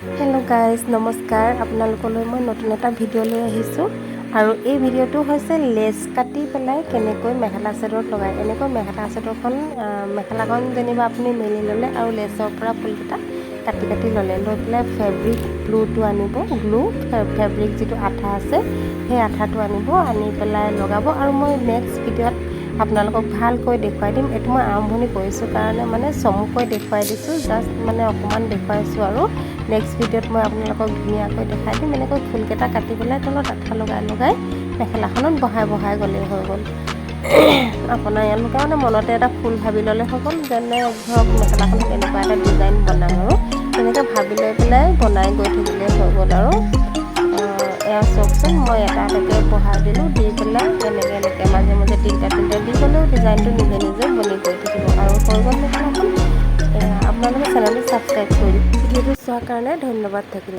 Hello guys নমস্কাৰ। আপোনালোকলৈ মই নতুন এটা ভিডিঅ' লৈ আহিছোঁ। আৰু এই ভিডিঅ'টো হৈছে লেচ কাটি পেলাই কেনেকৈ মেখেলা চাদৰত লগায় এনেকৈ মেখেলা চাদৰখন মেখেলাখন যেনিবা আপুনি মেলি ল'লে আৰু লেচৰ পৰা ফুলকেইটা কাটি কাটি ল'লে। লৈ পেলাই ফেব্ৰিক গ্লুটো আনিব। গ্লু ফেব্ৰিক যিটো আঠা আছে সেই আঠাটো আনিব আনি পেলাই লগাব। আৰু মই নেক্সট ভিডিঅ'ত আপোনালোকক ভালকৈ দেখুৱাই দিম। এইটো মই আৰম্ভণি কৰিছোঁ কাৰণে মানে চমুকৈ দেখুৱাই দিছোঁ। জাষ্ট মানে অকণমান দেখুৱাইছোঁ আৰু নেক্সট ভিডিঅ'ত মই আপোনালোকক ধুনীয়াকৈ দেখাই দিম। এনেকৈ ফুলকেইটা কাটি পেলাই তলত আঠা লগাই লগাই মেখেলাখনত বহাই বহাই গ'লেই হৈ গ'ল। আপোনাৰ এওঁলোকে মানে মনতে এটা ফুল ভাবি ল'লে হৈ গ'ল। যেনে ধৰক মেখেলাখন কেনেকুৱা এটা ডিজাইন বনাম আৰু তেনেকৈ ভাবি লৈ পেলাই বনাই গৈ থাকিলেই হৈ গ'ল আৰু। এয়া চাওকচোন মই এটা এটাকৈ বহাই দিলোঁ। দি পেলাই এনেকৈ এনেকৈ মাজে মাজে তিনিটা তিনিটা দি গ'লেও ডিজাইনটো নিজে নিজে বনি গৈ থাকিব আৰু হৈ গ'ল এয়া আপোনালোকে চেনেলটো ছাবস্ক্ৰাইব কৰি ভিডিঅ'টো চোৱাৰ কাৰণে ধন্যবাদ থাকিলে।